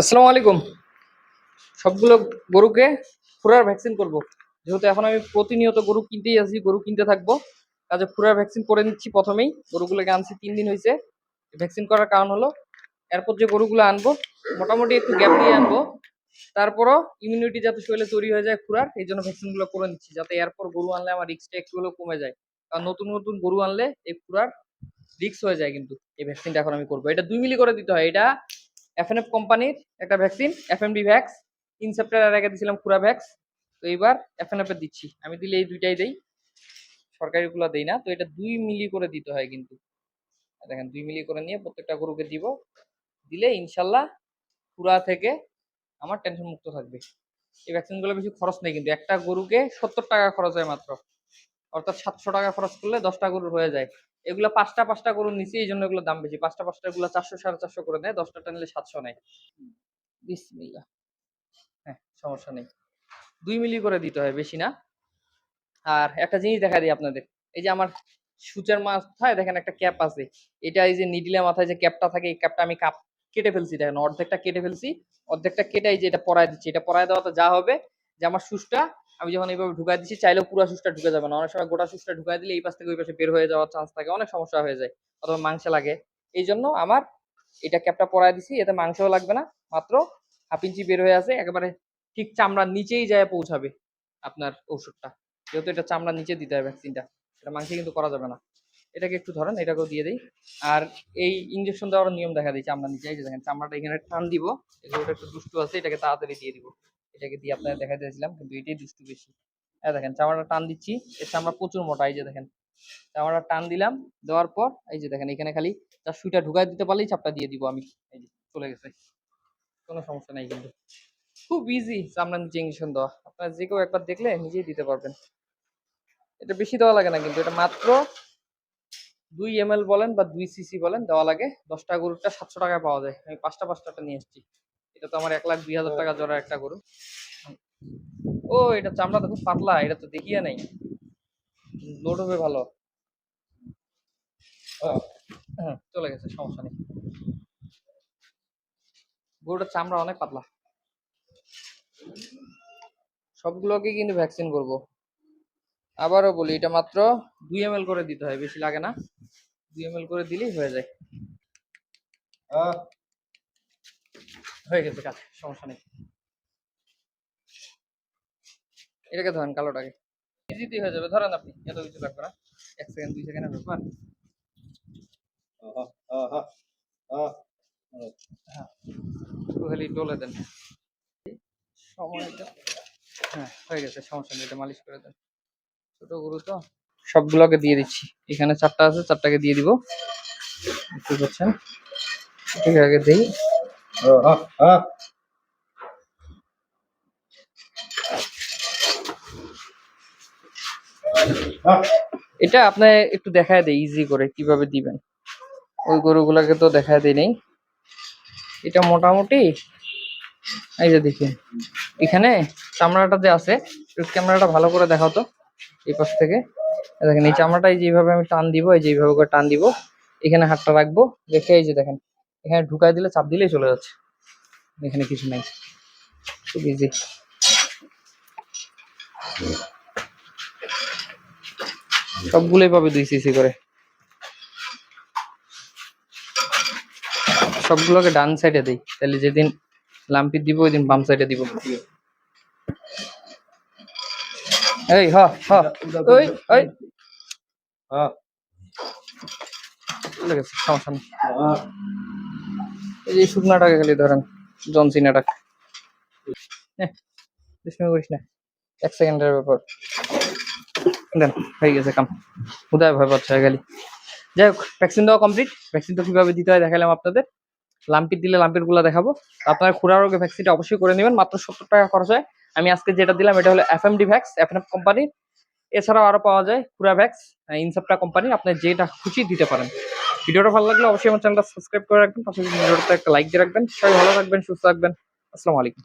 আসসালামু আলাইকুম। সবগুলো গরুকে খুরার ভ্যাকসিন করব। যেহেতু এখন আমি প্রতিনিয়ত গরু কিনতেই আছি গরু কিনতে থাকব। কাজে খুরার ভ্যাকসিন করে নিচ্ছি প্রথমেই। গরুগুলোকে আনছি, তিন দিন হয়েছে। ভ্যাকসিন করার কারণ হলো, এরপর যে গরুগুলো আনব, মোটামুটি একটু গ্যাপ দিয়ে আনব। তারপরও ইমিউনিটি যাতে শরীরে তৈরি হয়ে যায় খুরার এই জন্য ভ্যাকসিনগুলো করে নিচ্ছি, যাতে এরপর গরু আনলে আমার রিক্সটা একটু হলেও কমে যায়। কারণ নতুন নতুন গরু আনলে এই খুরার রিক্স হয়ে যায় কিন্তু, এই ভ্যাকসিনটা এখন আমি করব। এটা দুই মিলি করে দিতে হয়। এটা এফএনএফ কোম্পানির একটা ভ্যাকসিন এফএমডি ভ্যাক্স তিন সপ্তাহের আগে দিয়েছিলাম খুরা ভ্যাক্স তো এইবার এফএনএফ এর দিচ্ছি। আমি দিলে এই দুইটাই দেই, সরকারিগুলো দেই না, তো এটা দুই মিলি করে দিতে হয় কিন্তু। দেখেন, দুই মিলি করে নিয়ে প্রত্যেকটা গরুকে দিব, দিলে ইনশাল্লাহ খুরা থেকে আমার টেনশন মুক্ত থাকবে। এই ভ্যাকসিনগুলো বেশি খরচ নেই কিন্তু, একটা গরুকে সত্তর টাকা খরচ হয় মাত্র। অর্থাৎ সাতশো টাকা খরচ করলে দশটা গরুর হয়ে যায়। এগুলো পাঁচটা পাঁচটা গরুর নিচে এই জন্য এগুলো দাম বেশি। পাঁচটা পাঁচটা এগুলো চারশো সাড়ে চারশো করে নেয়, দশটা নিলে সাতশো নেয়। বিসমিল্লাহ। হ্যাঁ সমস্যা নেই। দুই মিলি করে দিতে হয়, বেশি না। আর একটা জিনিস দেখা দিই আপনাদের। এই যে আমার সূচের মাথায় দেখেন একটা ক্যাপ আছে। এটা এই যে নিডিলের মাথায় যে ক্যাপটা থাকে, এই ক্যাপটা আমি কাপ কেটে ফেলছি। দেখেন অর্ধেকটা কেটে ফেলছি, অর্ধেকটা কেটে এই যে এটা পরায় দিচ্ছি। এটা পরায় দেওয়াতে যা হবে যে আমার সুসটা আমি যখন এইভাবে ঢুকাই দিচ্ছি চাইলেও পুরো সুসটা ঢুকে যাবে না। অনেক সময় গোটা সুসটা ঢুকাই দিলে এই পাশ থেকে ওই পাশে বের হয়ে যাওয়ার চান্স থাকে, অনেক সমস্যা হয়ে যায়, অথবা মাংসে লাগে। এই জন্য আমার এটা ক্যাপটা পরায় দিছি, এতে মাংসও লাগবে না, মাত্র হাফ ইঞ্চি বের হয়ে আছে, একেবারে ঠিক চামড়ার নিচেই যায় পৌঁছাবে আপনার ওষুধটা যেহেতু এটা চামড়ার নিচে দিতে হয় ভ্যাকসিনটা এটা মাংসে কিন্তু করা যাবে না। এটাকে একটু ধরেন, এটাকেও দিয়ে দিই। আর এই ইঞ্জেকশন দেওয়ার নিয়ম দেখা দিই চামড়ার নিচে দেখেন, চামড়াটা এখানে টান দিব এগুলোটা একটু দুষ্টু আছে, এটাকে তাড়াতাড়ি দিয়ে দিব। এটাকে দিয়ে আপনাদের দেখা দিয়েছিলাম কিন্তু এটাই দুষ্টু বেশি। হ্যাঁ দেখেন চামড়াটা টান দিচ্ছি, এর চামড়া প্রচুর মোটা, এই যে দেখেন। চামড়াটা টান দিলাম, দেওয়ার পর, এই যে দেখেন, এখানে খালি তার সুইটা ঢুকাই দিতে পারলেই চাপটা দিয়ে দিব আমি। এই যে, চলে গেছে। কোনো সমস্যা নাই কিন্তু। খুব ইজি চামড়ার নিচে ইঞ্জেকশন দেওয়া। আপনারা যে কেউ একবার দেখলে নিজেই দিতে পারবেন। এটা বেশি দেওয়া লাগে না কিন্তু, এটা মাত্র দুই এম বলেন বা দুই সিসি বলেন, দেওয়া লাগে। দশটা গরুটা সাতশো টাকায় পাওয়া যায়। আমি পাঁচটা, পাঁচটাটা নিয়ে এসেছি। এটা তো আমার এক লাখ দুই হাজার টাকা জোড়া একটা গরু। ও, এটা চামড়া তো খুব পাতলা, এটা তো দেখিয়ে নেই। লোড হবে ভালো। হ্যাঁ চলে গেছে, সমস্যা নেই। গরুটার চামড়া অনেক পাতলা। সবগুলোকে কিন্তু ভ্যাকসিন করব। আবারও বলি, এটা মাত্র দুই এম করে দিতে হয়, বেশি লাগে না। দুই এম করে দিলেই হয়ে যায়। হয়ে গেছে কাজ, সমস্যা নেই। এটাকে ধরেন কালোটাকে। ইজিতেই হয়ে যাবে। ধরেন আপনি, এত কিছু লাগবে না। এক সেকেন্ড দুই সেকেন্ডের ব্যাপার। ডলে দেন। সময়টা হ্যাঁ হয়ে গেছে, সমস্যা নেই, এটা মালিশ করে দেন। ছোট গরু তো। সবগুলোকে দিয়ে দিচ্ছি। এখানে চারটা আছে, চারটাকে দিয়ে দিব। বুঝতে পারছেন আগে দিই। এটা আপনার একটু দেখায় দেয় ইজি করে কীভাবে দিবেন। ওই গরুগুলাকে তো দেখায় দেয় নেই। এটা মোটামুটি, এই যে দেখুন, এখানে চামড়াটা যে আছে ক্যামেরাটা ভালো করে দেখাও তো, এই পাশ থেকে। দেখেন, এই চামড়াটা এই যেভাবে আমি টান দিব, এই যে এইভাবে করে টান দিব, এখানে হাতটা রাখব রেখে এই যে দেখেন এখানে ঢুকাই দিলে চাপ দিলেই চলে যাচ্ছে। এখানে কিছু নাই। খুব ইজি সবগুলোই পাবে দুই সিসি করে। সবগুলোকে ডান সাইডে দিই। তাহলে যেদিন লাম্পি দিব ওই দিন বাম সাইডে দিব। এই হ হ। ওই ওই। গেছে সমস্যা নেই এই যে শুকনাটাকে খালি ধরেন জনসিনাটাকে দুষ্মি করিস না, এক সেকেন্ডের ব্যাপার। দেন, হয়ে গেছে কাম। উদয় ভয় পাচ্ছে গেলি যাই হোক ভ্যাকসিন দেওয়া কমপ্লিট ভ্যাকসিন তো কীভাবে দিতে হয় দেখালাম আপনাদের। লাম্পির দিলে লাম্পিরগুলা দেখাবো। আপনার খুরা রোগে ভ্যাকসিনটা অবশ্যই করে নেবেন। মাত্র সত্তর টাকা খরচ হয়। আমি আজকে যেটা দিলাম, এটা হলো F M D vax F M কোম্পানির এছাড়াও আরও পাওয়া যায় খুরা ভ্যাক্স ইনসেপ্টা কোম্পানি আপনি যেটা খুশি দিতে পারেন। ভিডিওটা ভালো লাগলে অবশ্যই আমার চ্যানেলটা সাবস্ক্রাইব করে রাখবেন পাশাপাশি ভিডিওটা একটা লাইক দিয়ে রাখবেন। সবাই ভালো থাকবেন, সুস্থ থাকবেন। আসসালামু আলাইকুম।